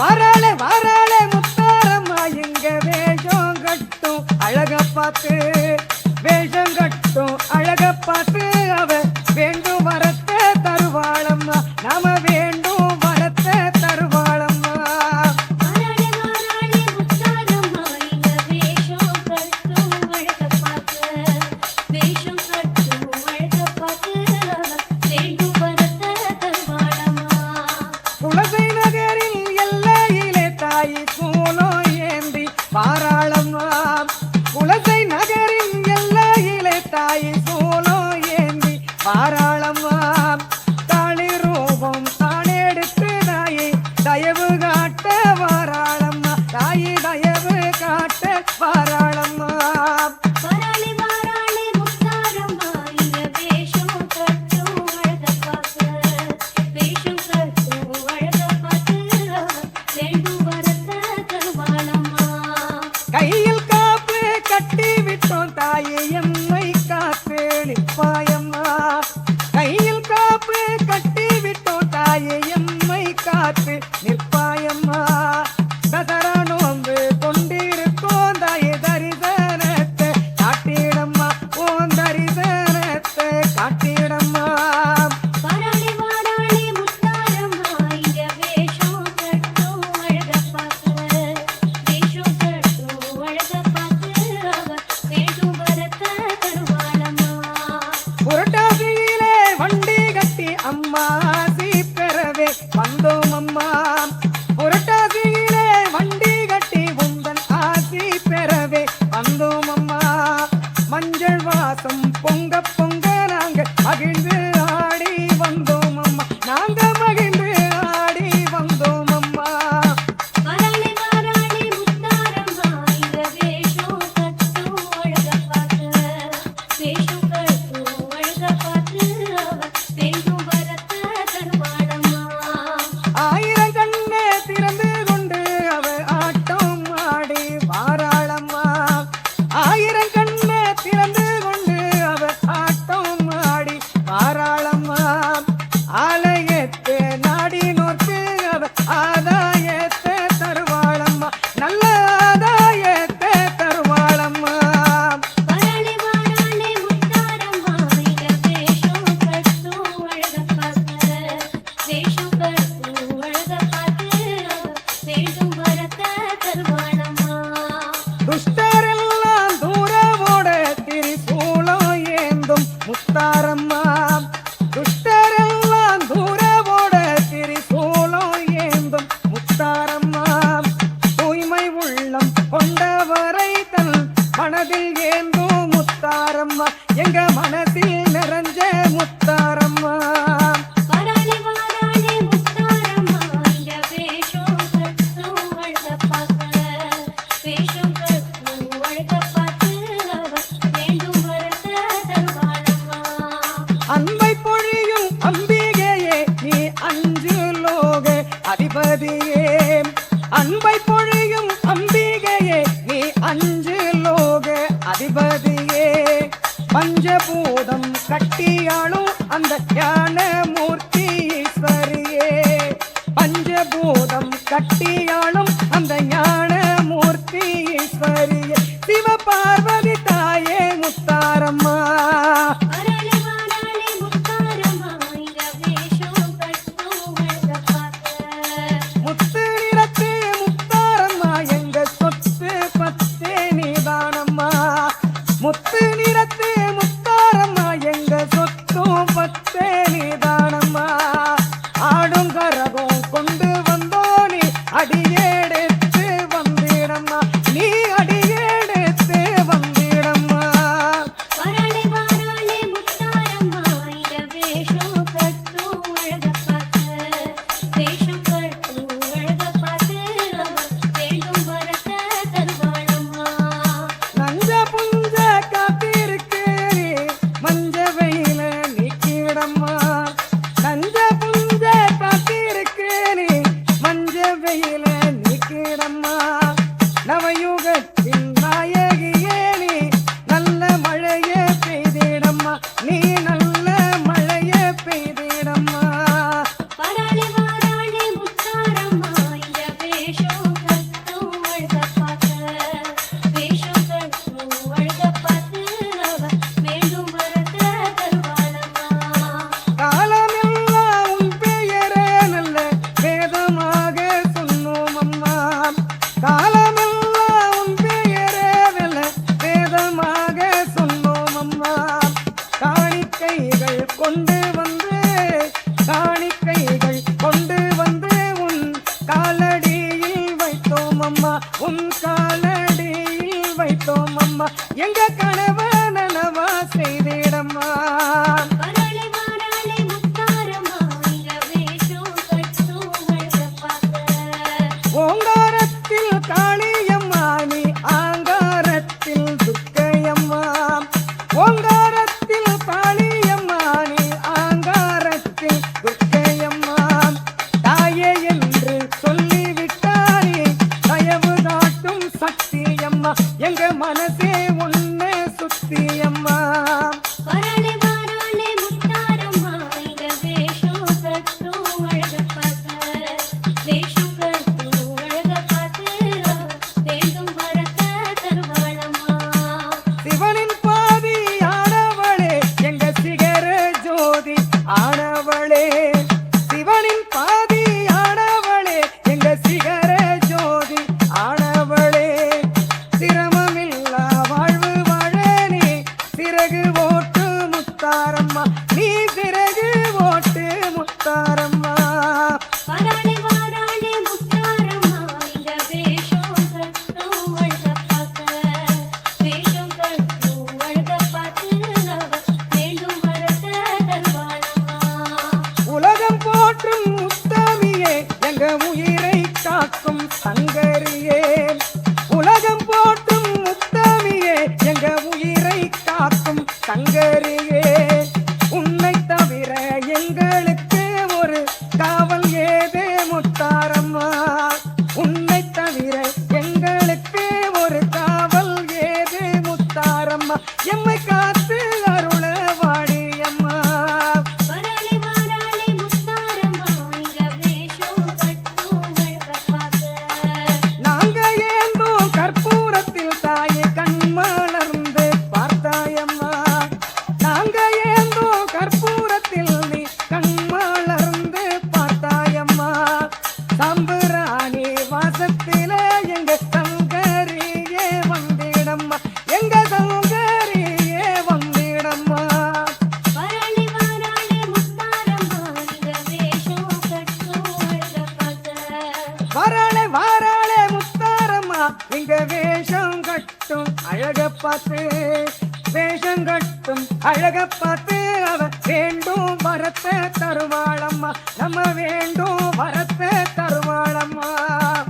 வாராளே வாராளே முத்தாரம்மா எங்க வேஷம் கட்டும் அழக பார்த்து மூலம் ஏந்தி பாராளம்மா குலசை நகரின் எல்லையிலே தாய் மூலம் ஏந்தி பாராளம்மா தாளி ரூபம் தானெடுத்து தாயை தயவு காட்ட வாராளம்மா தாயை தயவு காட்ட வாராளம்மா வேண்டும் துஷ்டாரம்மா துஷ்டரம்மா தூரவோட திரிசூலம் ஏந்தும் முத்தாரம்மா. தூய்மை உள்ளம் கொண்டவரை தன் மனதில் ஏந்தும் முத்தாரம்மா. எங்க மனதில் நிறைஞ்ச முத்தா கட்டி அடியே செய்திடம்மா எங்க கனவா நனவா செய்திடம்மா. வாராளே வாராளே முத்தாரம்மா. இங்க வேஷம் கட்டும் அழக பார்த்து. வேஷம் கட்டும் அழக பார்த்து. அவ வேண்டும் வரத்தை தருவாளம்மா. நம்ம வேண்டும் வரத்தை தருவாளம்மா.